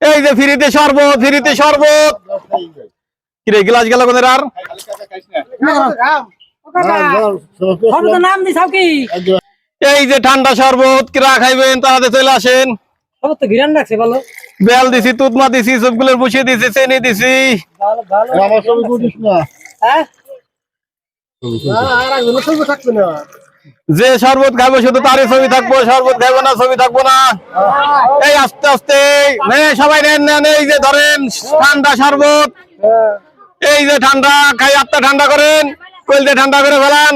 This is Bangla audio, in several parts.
এই যে ফ্রিতে শরবত ফ্রিতে শরবত। কিরে গিলাস গেল কোনের আর? এই যে ঠান্ডা শরবত কিরা খাইবেন? তাড়াতে চলে আসেন। বলো দিছি তুতমা দিছি সবগুলোর বসিয়ে দিছি চেনি দিছি। আমার ছবি না। হ্যাঁ? আর একজন থাকবে না। যে শরবত খাইবো শুধু তারই ছবি থাকব শরবত খাইবো না ছবি থাকব না। এই আস্তে আস্তে সবাই নেন নেন এই যে ধরেন ঠান্ডা শরবত। এই যে ঠান্ডা খাই আত্মা ঠান্ডা করেন কইলতে ঠান্ডা করে ফেলান।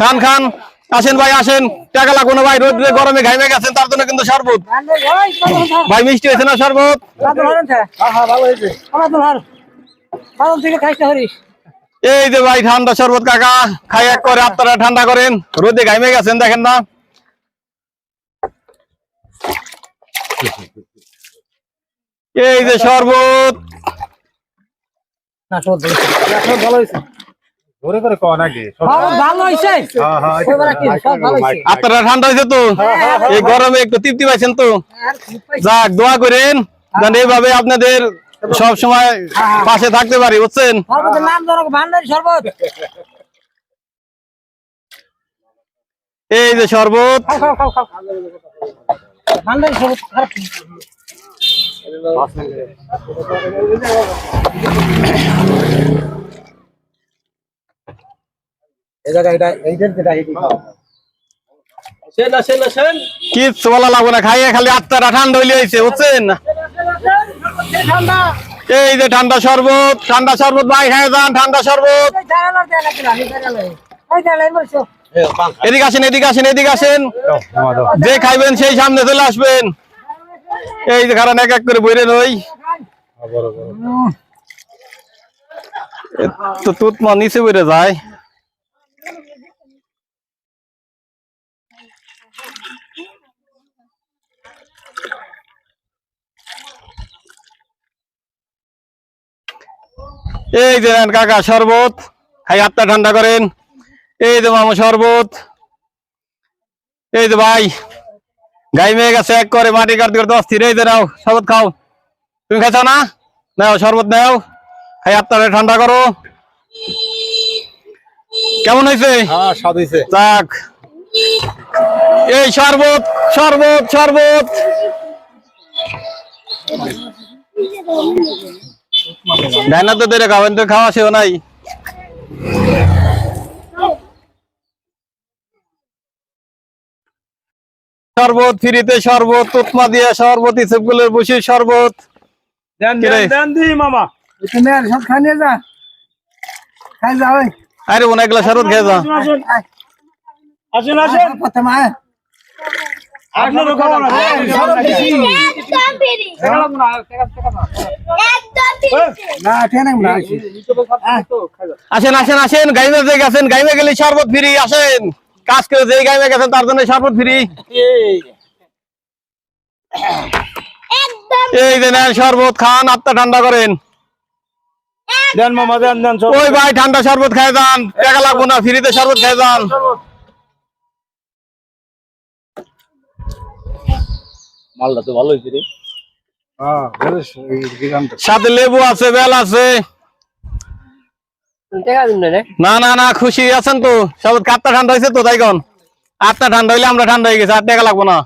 খান খান আসেন ভাই আসেন। টাকা লাগবো না ভাই রোদ্রে গরমে ঘাইমে গেছেন তার জন্য কিন্তু শরবত। ভাই মিষ্টি হয়েছে না শরবত? হ্যাঁ ভালো হয়েছে। থেকে খাইতে হরিস এই যে ভাই ঠান্ডা শরবত কাকা খাই এক করে আপনারা ঠান্ডা করেন। রোদে ঘাইমে গেছেন দেখেন না। এই যে শরবত। হ্যাঁ হ্যাঁ হয়েছে আপনারা ঠান্ডা হয়েছে তো? এই গরমে একটু তৃপ্তি পাইছেন তো। যাক দোয়া করেন। এইভাবে আপনাদের সব সময় পাশে থাকতে পারি বুঝছেন? শরবতের নাম ধরো ভান্ডারি শরবত এই যে শরবত। না। কিচ্ছু বলা লাগবে না খাইয়ে খালি আত্মারা ঠান্ডা হইলে হয়েছে বুঝছেন? এই যে ঠান্ডা শরবত ঠান্ডা শরবত ভাই খাই যান ঠান্ডা শরবত। এদিকে আসেন এদিকে আসেন এদিকে আসেন। যে খাইবেন সেই সামনে চলে আসবেন। এই যে কারণ এক এক করে বইরে নই তো তুতমা নিচে বইরে যায়। এই যে কাকা শরবত। খাই হাতটা ঠান্ডা করেন। এই যে মামা শরবত। এই যে ভাই গাই মেয়ে গেছে এক করে মাটি কাটতে করতে অস্থির এই যে নাও শরবত খাও। তুমি খাইছো না? নাও শরবত নাও। খাই আপনারা ঠান্ডা করো। কেমন হয়েছে? হ্যাঁ হয়েছে। যাক। এই শরবত শরবত শরবত। ডাইনা তো ধরে খাবেন তো খাওয়া সেও নাই। শরবত ফ্রিতে শরবত তুতমা দিয়ে শরবত ইসবগুলোর বসে শরবত। দেন দেন দেন দি মামা। তুমি আর সব খাই নিয়ে যা। খাই যা ওই। আরে অনেকগুলা শরবত খেয়ে যা। আসুন আসুন প্রথমে। আপনার একদম ফ্রি একদম ফ্রি না ঠেনে না আসেন আসেন আসেন গাইমে যে গেছেন গাইমে গেলে শরবত ফ্রি আসেন। কাজ করে যে গাইমে গেছেন তার জন্য শরবত ফ্রি। একদম এই যে নেন শরবত খান আত্মা ঠান্ডা করেন। দেন মামা দেন দেন ওই ভাই ঠান্ডা শরবত খাই যান। টাকা লাগবো না ফ্রিতে শরবত খাই যান। মালটা তো ভালো হয়েছে রে বেশ এই গিগানটা সাথে লেবু আছে বেল আছে। না না না না খুশি আছেন তো? সব কাপটা ঠান্ডা হয়েছে তো তাই কন? আটটা ঠান্ডা হইলে আমরা ঠান্ডা হয়ে গেছে আর টাকা লাগবো না।